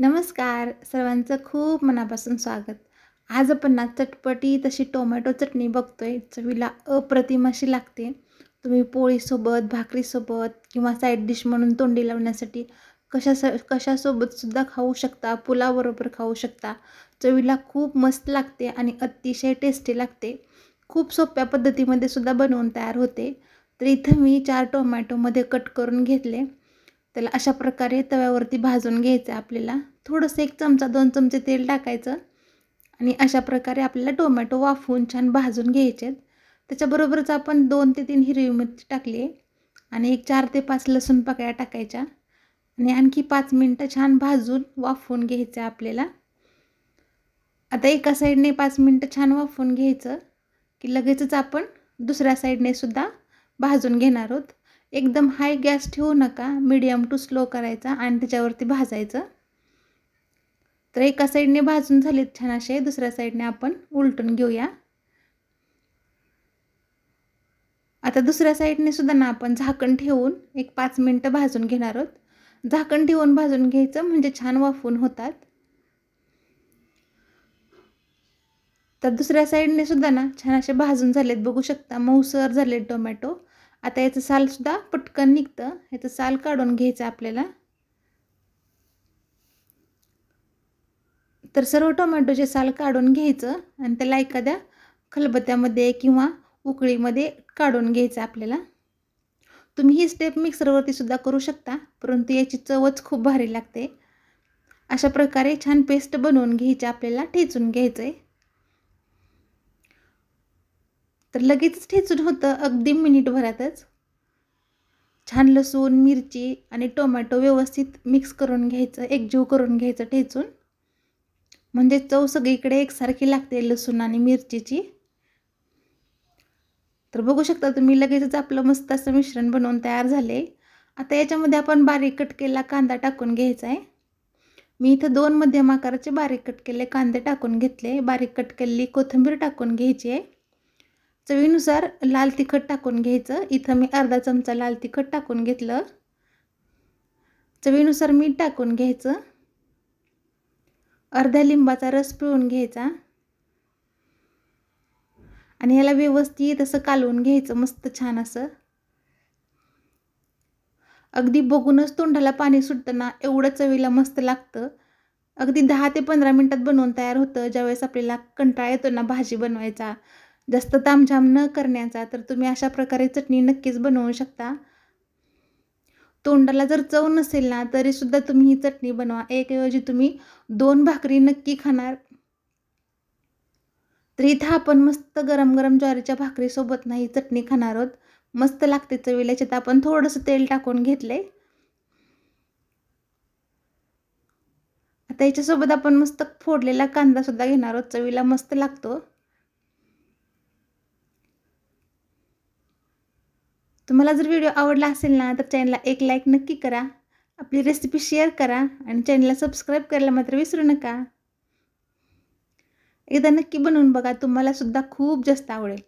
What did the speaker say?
नमस्कार. सर्वांचं खूप मनापासून स्वागत. आज आपण ना चटपटी तशी टोमॅटो चटणी बघतोय. चवीला अप्रतिम अशी लागते. तुम्ही पोळीसोबत भाकरीसोबत किंवा साईड डिश म्हणून तोंडी लावण्यासाठी कशा स कशासोबतसुद्धा खाऊ शकता पुलाबरोबर खाऊ शकता. चवीला खूप मस्त लागते आणि अतिशय टेस्टी लागते. खूप सोप्या पद्धतीमध्ये सुद्धा बनवून तयार होते. तर इथं मी चार टोमॅटोमध्ये कट करून घेतले. त्याला अशा प्रकारे तव्यावरती भाजून घ्यायचं आपल्याला. थोडंसं एक चमचा दोन चमचे तेल टाकायचं आणि अशा प्रकारे आपल्याला टोमॅटो वाफवून छान भाजून घ्यायचे आहेत. त्याच्याबरोबरच आपण दोन ते तीन हिरवी मिरची टाकली आहे आणि एक चार ते पाच लसूण पाकळ्या टाकायच्या आणि आणखी पाच मिनटं छान भाजून वाफवून घ्यायचं आपल्याला. आता एका साईडने पाच मिनटं छान वाफवून घ्यायचं की लगेचच आपण दुसऱ्या साईडने सुद्धा भाजून घेणार आहोत. एकदम हाय गॅस ठेवू नका मीडियम टू स्लो करायचा आणि त्याच्यावरती भाजायचं. तर एका साईडने भाजून झालेत छान असे दुसऱ्या साईडने आपण उलटून घेऊया. आता दुसऱ्या साईडने सुद्धा ना आपण झाकण ठेवून एक पाच मिनटं भाजून घेणार आहोत. झाकण ठेवून भाजून घ्यायचं म्हणजे छान वाफून होतात. तर दुसऱ्या साईडने सुद्धा ना छान असे भाजून झालेत बघू शकता मऊसर झालेत टोमॅटो. आता याचं सालसुद्धा पटकन निघतं. याचं साल काढून घ्यायचं आपल्याला. तर सर्व टोमॅटोचे साल काढून घ्यायचं आणि त्याला एखाद्या खलबत्त्यामध्ये किंवा उकळीमध्ये काढून घ्यायचं आपल्याला. तुम्ही ही स्टेप मिक्सरवरती सुद्धा करू शकता परंतु याची चवच खूप भारी लागते. अशा प्रकारे छान पेस्ट बनवून घ्यायची आपल्याला ठेचून घ्यायचं आहे तर लगेचच ठेचून होतं अगदी मिनिटभरातच. छान लसूण मिरची आणि टोमॅटो व्यवस्थित मिक्स करून घ्यायचं एकजीव करून घ्यायचं ठेचून. म्हणजे चव सगळीकडे एकसारखी लागते लसूण आणि मिरचीची. तर बघू शकता तुम्ही लगेचच आपलं मस्त असं मिश्रण बनवून तयार झाले. आता याच्यामध्ये आपण बारीक कट केलेला कांदा टाकून घ्यायचा आहे. मी इथं दोन मध्यम आकाराचे बारीक कट केले कांदे टाकून घेतले. बारीक कट केलेली कोथिंबीर टाकून घ्यायची आहे. चवीनुसार लाल तिखट टाकून घ्यायचं. इथं मी अर्धा चमचा लाल तिखट टाकून घेतलं. चवीनुसार मीठ टाकून घ्यायचं. अर्धा लिंबाचा रस पिळून घ्यायचा. आणि याला व्यवस्थित असं कालवून घ्यायचं मस्त छान असं. अगदी बघूनच तोंडाला पाणी सुटतं ना एवढं चवीला मस्त लागतं. अगदी दहा ते पंधरा मिनटात बनवून तयार होतं. ज्यावेळेस आपल्याला कंटाळा येतो ना भाजी बनवायचा जास्त तामझाम न करण्याचा तर तुम्ही अशा प्रकारे चटणी नक्कीच बनवू शकता. तोंडाला जर चव नसेल ना तरीसुद्धा तुम्ही ही चटणी बनवा. एकऐवजी तुम्ही दोन भाकरी नक्की खाणार. तर इथं आपण मस्त गरम गरम ज्वारीच्या भाकरीसोबत नाही चटणी खाणार आहोत. मस्त लागते चवीला. याच्यात आपण थोडंसं तेल टाकून घेतले आता याच्यासोबत आपण मस्त फोडलेला कांदासुद्धा घेणार आहोत. चवीला मस्त लागतो. तुम्हाला जर व्हिडिओ आवडला असेल ना तर चॅनलला एक लाईक नक्की करा. आपली रेसिपी शेअर करा आणि चॅनलला सबस्क्राईब करायला मात्र विसरू नका. एकदा नक्की बनवून बघा तुम्हाला सुद्धा खूप जास्त आवडेल.